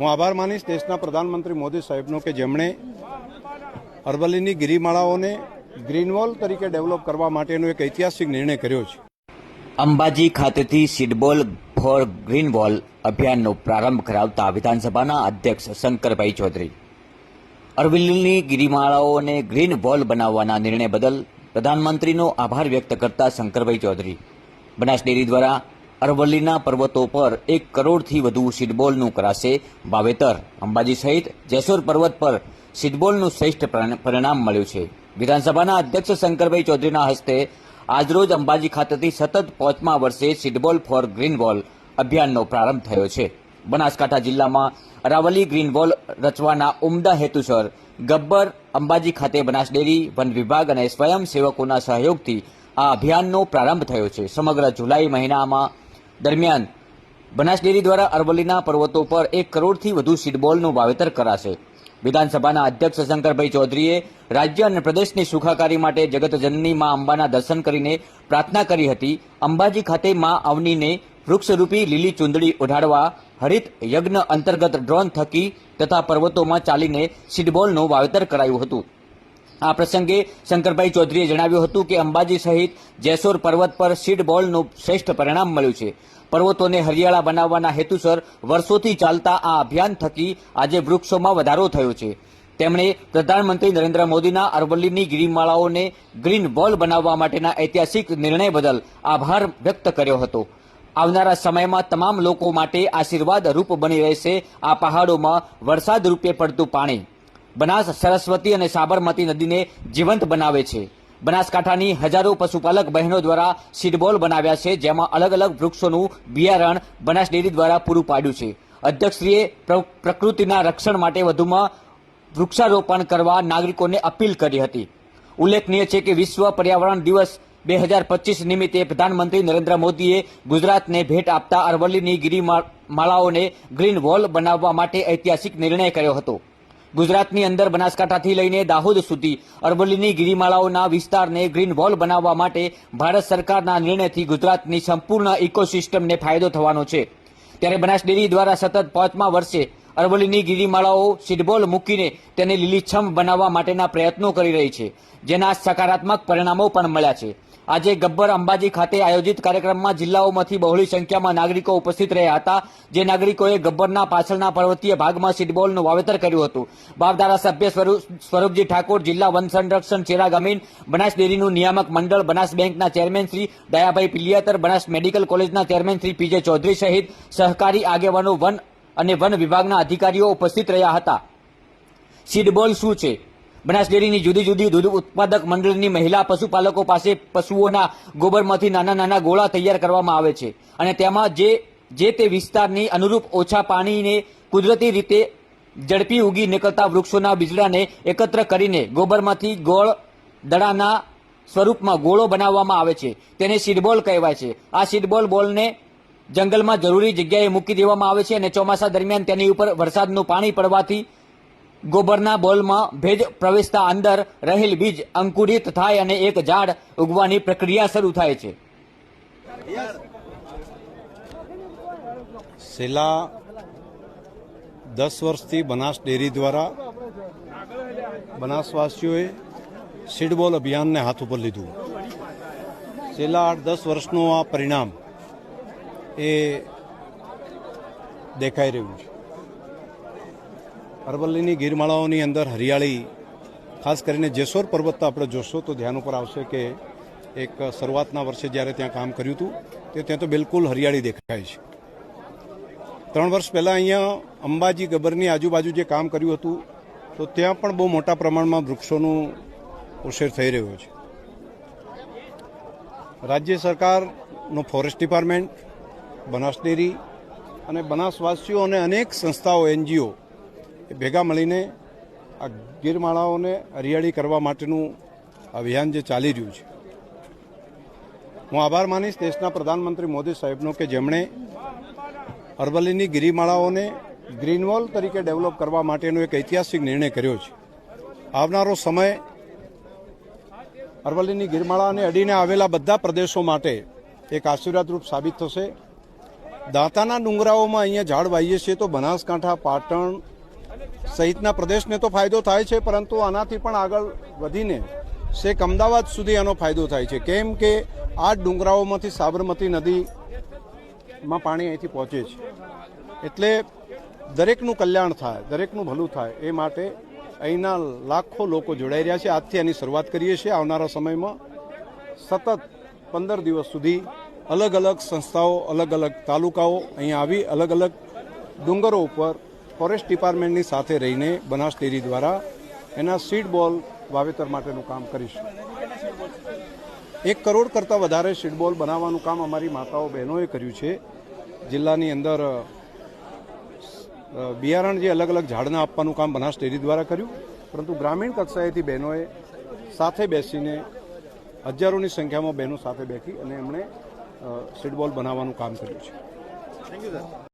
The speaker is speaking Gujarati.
હું આભાર માનીશ દેશના પ્રધાનમંત્રી મોદી સાહેબનો કે જેમણે અરવલ્લીની ગિરિમાળાઓને ગ્રીનવોલ તરીકે ડેવલપ કરવા માટેનો એક ઐતિહાસિક નિર્ણય કર્યો છે. અંબાજી ખાતેથી સીડબોલ ફોર ગ્રીન વોલ અભિયાનનો પ્રારંભ કરાવતા વિધાનસભાના અધ્યક્ષ શંકરભાઈ ચૌધરી. અરવલ્લીની ગિરિમાળાઓને ગ્રીન વોલ બનાવવાના નિર્ણય બદલ પ્રધાનમંત્રીનો આભાર વ્યક્ત કરતા શંકરભાઈ ચૌધરી. બનાસ ડેરી દ્વારા અરવલ્લીના પર્વતો પર એક કરોડથી વધુ સીડબોલનું કરાશે વાવેતર. અંબાજી સહિત જેસોર પર્વત પર સીડબોલનું શ્રેષ્ઠ પરિણામ મળ્યું છે. વિધાનસભાના અધ્યક્ષ શંકરભાઈ ચૌધરીના હસ્તે આજરોજ અંબાજી ખાતેથી સતત પાંચમા વર્ષે સીડબોલ ફોર ગ્રીન વોલ અભિયાનનો પ્રારંભ થયો છે. બનાસકાંઠા જિલ્લામાં અરાવલી ગ્રીન વોલ રચવાના ઉમદા હેતુસર ગબ્બર, અંબાજી ખાતે બનાસ ડેરી વન વિભાગ અને સ્વયંસેવકોના સહયોગથી આ અભિયાનનો પ્રારંભ થયો છે. સમગ્ર જુલાઈ મહિનામાં દરમિયાન બનાસ ડેરી દ્વારા અરવલ્લીના પર્વતો પર એક કરોડથી વધુ સીડબોલનું વાવેતર કરાશે. વિધાનસભાના અધ્યક્ષ શંકરભાઈ ચૌધરીએ રાજ્ય અને પ્રદેશની સુખાકારી માટે જગતજનની મા અંબાના દર્શન કરીને પ્રાર્થના કરી હતી. અંબાજી ખાતે મા અવનીને વૃક્ષરૂપી લીલી ચૂંદડી ઓઢાડવા, હરિત યજ્ઞ અંતર્ગત ડ્રોન થકી તથા પર્વતોમાં ચાલીને સીડબોલનું વાવેતર કરાયું હતું. આ પ્રસંગે શંકરભાઈ ચૌધરીએ જણાવ્યું હતું કે અંબાજી સહિત જેસોર પર્વત પર સીડ બોલનું શ્રેષ્ઠ પરિણામ મળ્યું છે. પર્વતોને હરિયાળા બનાવવાના હેતુસર વર્ષોથી ચાલતા આ અભિયાન થકી આજે વૃક્ષોમાં વધારો થયો છે. તેમણે પ્રધાનમંત્રી નરેન્દ્ર મોદીના અરવલ્લીની ગિરિમાળાઓને ગ્રીન વોલ બનાવવા માટેના ઐતિહાસિક નિર્ણય બદલ આભાર વ્યક્ત કર્યો હતો. આવનારા સમયમાં તમામ લોકો માટે આશીર્વાદ રૂપ બની રહેશે આ પહાડોમાં વરસાદ રૂપે પડતું પાણી. બનાસ, સરસ્વતી અને સાબરમતી નદીને જીવંત બનાવે છે. બનાસકાંઠાની હજારો પશુપાલક બહેનો દ્વારા સીડબોલ બનાવ્યા છે, જેમાં અલગ અલગ વૃક્ષોનું બિયારણ બનાસ ડેરી દ્વારા પૂરું પાડ્યું છે. અધ્યક્ષશ્રીએ પ્ર- પ્રકૃતિના રક્ષણ માટે વધુમાં વૃક્ષારોપણ કરવા નાગરિકોને અપીલ કરી હતી. ઉલ્લેખનીય છે કે વિશ્વ પર્યાવરણ દિવસ બે હજાર પચીસ નિમિત્તે પ્રધાનમંત્રી નરેન્દ્ર મોદીએ ગુજરાતને ભેટ આપતા અરવલ્લીની ગિરિમાળાઓને ગ્રીન વોલ બનાવવા માટે ઐતિહાસિક નિર્ણય કર્યો હતો. ગુજરાતની અંદર બનાસકાંઠાથી લઈને દાહોદ સુધી અરવલ્લીની ગિરિમાળાઓના વિસ્તારને ગ્રીન વોલ બનાવવા માટે ભારત સરકારના નિર્ણયથી ગુજરાતની સંપૂર્ણ ઇકોસિસ્ટમને ફાયદો થવાનો છે. ત્યારે બનાસ ડેરી દ્વારા સતત પાંચમા વર્ષે અરવલ્લીની ગિરિમાળાઓ સીડબોલ મૂકીને તેને લીલીછમ બનાવવા માટેના પ્રયત્નો કરી રહી છે, જેના સકારાત્મક પરિણામો પણ મળ્યા છે. આજે ગબ્બર અંબાજી ખાતે આયોજિત કાર્યક્રમમાં જિલ્લાઓમાંથી બહોળી સંખ્યામાં નાગરિકો ઉપસ્થિત રહ્યા હતા, જે નાગરિકોએ ગબ્બરના પાછળના પર્વતીય ભાગમાં સીડબોલનું વાવેતર કર્યું હતું. બાપ ધારાસભ્ય સ્વરૂપ- સ્વરૂપજી ઠાકોર, જિલ્લા વન સંરક્ષણ ચેરા ગમીન, બનાસ ડેરીનું નિયામક મંડળ, બનાસ બેંકના ચેરમેન શ્રી દયાભાઈ પિલિયાતર, બનાસ મેડિકલ કોલેજના chairman Shri P J Chaudhary સહિત સહકારી આગેવાનો વન અને વન વિભાગના અધિકારીઓ ઉપસ્થિત રહ્યા હતા. સીડબોલ શું છે? બનાસ ડેરીની જુદી જુદી દૂધ ઉત્પાદક મંડળની મહિલા પશુપાલકો પાસે પશુઓના ગોબરમાંથી નાના નાના ગોળા તૈયાર કરવામાં આવે છે અને તેમાં જે જે તે વિસ્તારની અનુરૂપ ઓછા પાણીને કુદરતી રીતે ઝડપી ઉગી નીકળતા વૃક્ષોના બીજડાને એકત્ર કરીને ગોબરમાંથી ગોળ દડાના સ્વરૂપમાં ગોળો બનાવવામાં આવે છે. તેને સીડબોલ કહેવાય છે. આ સીડબોલ બોલને જંગલમાં જરૂરી જગ્યાએ મૂકી દેવામાં આવે છે અને ચોમાસા દરમિયાન તેની ઉપર વરસાદનું પાણી પડવાથી ગોબરના બોલમાં ભેજ પ્રવેશતા અંદર રહેલ બીજ અંકુરિત થાય અને એક ઝાડ ઉગવાની પ્રક્રિયા શરૂ થાય છે. છેલ્લા દસ વર્ષથી બનાસ ડેરી દ્વારા બનાસવાસીઓએ સીડબોલ અભિયાનને હાથ ઉપર લીધું. છેલ્લા આઠ દસ વર્ષનું આ પરિણામ એ દેખાઈ રહ્યું છે. અરવલ્લીની ગિરમાળાઓની અંદર હરિયાળી, ખાસ કરીને જેસોર પર્વત આપણે જોશો તો ધ્યાન ઉપર આવશે કે એક શરૂઆતના વર્ષે જ્યારે ત્યાં કામ કર્યું હતું, તે ત્યાં તો બિલકુલ હરિયાળી દેખાય છે. ત્રણ વર્ષ પહેલાં અહીંયા અંબાજી ગબ્બરની આજુબાજુ જે કામ કર્યું હતું, તો ત્યાં પણ બહુ મોટા પ્રમાણમાં વૃક્ષોનું ઉછેર થઈ રહ્યો છે. રાજ્ય સરકારનો ફોરેસ્ટ ડિપાર્ટમેન્ટ બનાસ ડેરી અને બનાસવાસીઓ અને અનેક સંસ્થાઓ, એનજીઓ એ ભેગા મળીને આ ગીરમાળાઓને હરિયાળી કરવા માટેનું અભિયાન જે ચાલી રહ્યું છે. હું આભાર માનીશ દેશના પ્રધાનમંત્રી મોદી સાહેબનો કે જેમણે અરવલ્લીની ગિરિમાળાઓને ગ્રીનવોલ તરીકે ડેવલપ કરવા માટેનો એક ઐતિહાસિક નિર્ણય કર્યો છે. આવનારો સમય અરવલ્લીની ગિરમાળાને અડીને આવેલા બધા પ્રદેશો માટે એક આશીર્વાદરૂપ સાબિત થશે. દાંતાના ડુંગરાઓમાં અહીંયા ઝાડ વાવીએ છીએ તો બનાસકાંઠા, પાટણ સહિતના પ્રદેશને તો ફાયદો થાય છે, પરંતુ આનાથી પણ આગળ વધીને શેખ અમદાવાદ સુધી આનો ફાયદો થાય છે. કેમ કે આ ડુંગરાઓમાંથી સાબરમતી નદીમાં પાણી અહીંથી પહોંચે છે. એટલે દરેકનું કલ્યાણ થાય, દરેકનું ભલું થાય, એ માટે અહીંના લાખો લોકો જોડાઈ રહ્યા છે. આજથી આની શરૂઆત કરીએ છીએ. આવનારા સમયમાં સતત પંદર દિવસ સુધી અલગ અલગ સંસ્થાઓ, અલગ અલગ તાલુકાઓ અહીંયા આવી અલગ અલગ ડુંગરો ઉપર ફોરેસ્ટ ડિપાર્ટમેન્ટની સાથે રહીને બનાસ ડેરી દ્વારા એના સીડ બોલ વાવેતર માટેનું કામ કરીશું. એક કરોડ કરતાં વધારે સીડ બોલ બનાવવાનું કામ અમારી માતાઓ બહેનોએ કર્યું છે. જિલ્લાની અંદર બિયારણ જે અલગ અલગ ઝાડના આપવાનું કામ બનાસ ડેરી દ્વારા કર્યું. પરંતુ ગ્રામીણ કક્ષાએથી બહેનોએ સાથે બેસીને હજારોની સંખ્યામાં બહેનો સાથે બેઠી અને એમણે સીડબોલ બનાવવાનું કામ કર્યું છે.